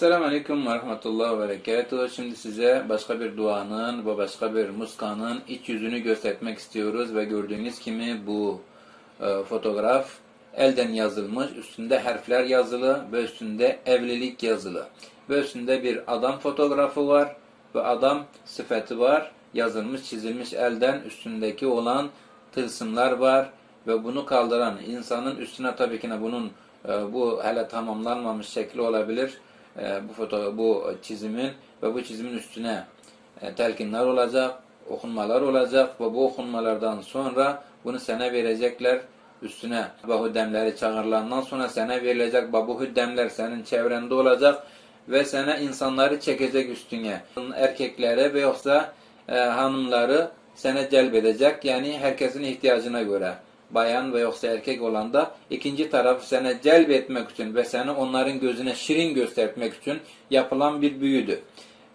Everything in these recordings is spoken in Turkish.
Selamun Aleyküm ve Rahmetullah ve Berekatuhu. Şimdi size başka bir duanın ve başka bir muskanın iç yüzünü göstermek istiyoruz ve gördüğünüz gibi bu e, fotoğraf elden yazılmış, üstünde harfler yazılı ve üstünde evlilik yazılı. Ve üstünde bir adam fotoğrafı var ve adam sıfatı var. Yazılmış, çizilmiş elden üstündeki olan tılsımlar var ve bunu kaldıran insanın üstüne tabii ki bunun e, bu hele tamamlanmamış şekli olabilir. E, bu foto bu çizimin ve bu çizimin üstüne e, telkinler olacak, okunmalar olacak ve bu okunmalardan sonra bunu sana verecekler. Üstüne bu hüddemleri çağırılandan sonra sana verilecek bu hüddemler senin çevrende olacak ve sana insanları çekecek üstüne. Erkeklere ve yoksa e, hanımları sana celbedecek. Yani herkesin ihtiyacına göre bayan ve yoksa erkek olan da ikinci tarafı sana celbetmek için ve seni onların gözüne şirin göstermek için yapılan bir büyüdü.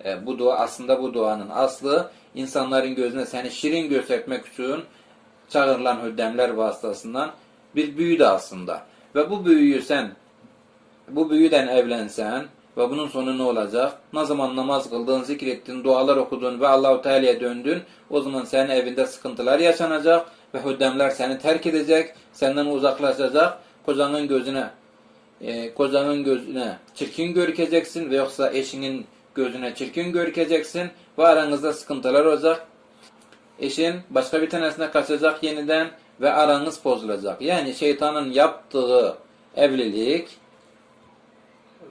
E, bu dua aslında bu duanın aslı insanların gözüne seni şirin göstermek için çağırılan hüddemler vasıtasından bir büyüdü aslında. Ve bu büyüyü sen bu büyüden evlensen ve bunun sonu ne olacak? Ne zaman namaz kıldın, zikrettin, dualar okudun ve Allahu Teala'ya döndün, o zaman senin evinde sıkıntılar yaşanacak ve hüddemler seni terk edecek, senden uzaklaşacak, kocanın gözüne e, kocanın gözüne çirkin görükeceksin ve yoksa eşinin gözüne çirkin görükeceksin ve aranızda sıkıntılar olacak. Eşin başka bir tanesine kaçacak yeniden ve aranız bozulacak. Yani şeytanın yaptığı evlilik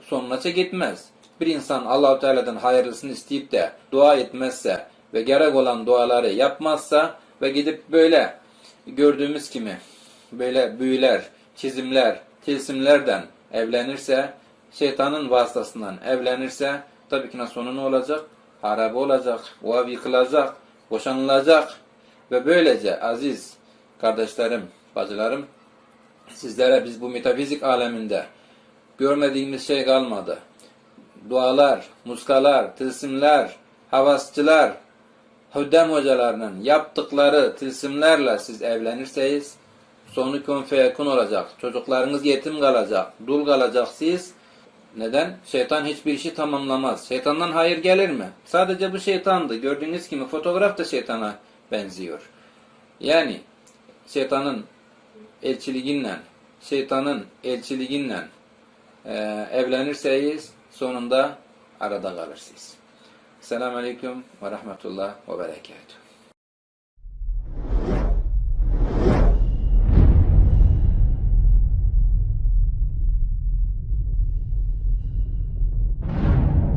sonuna gitmez. Bir insan Allahu Teala'dan hayırlısını isteyip de dua etmezse ve gerek olan duaları yapmazsa ve gidip böyle gördüğümüz gibi böyle büyüler, çizimler, tilsimlerden evlenirse, şeytanın vasıtasından evlenirse tabii ki sonu ne olacak? Harabe olacak, ev yıkılacak, boşanılacak ve böylece aziz kardeşlerim, bacılarım sizlere biz bu metafizik aleminde görmediğimiz şey kalmadı. Dualar, muskalar, tılsimler, havasçılar, hüddem hocalarının yaptıkları tılsimlerle siz evlenirseniz sonu kun feyekun olacak. Çocuklarınız yetim kalacak, dul kalacak siz. Neden? Şeytan hiçbir işi tamamlamaz. Şeytandan hayır gelir mi? Sadece bu şeytandı. Gördüğünüz gibi fotoğraf da şeytana benziyor. Yani şeytanın elçiliğiyle, şeytanın elçiliğiyle e, evlenirseniz sonunda arada kalırsınız. Selamun Aleyküm ve Rahmetullah ve Berekatuhu.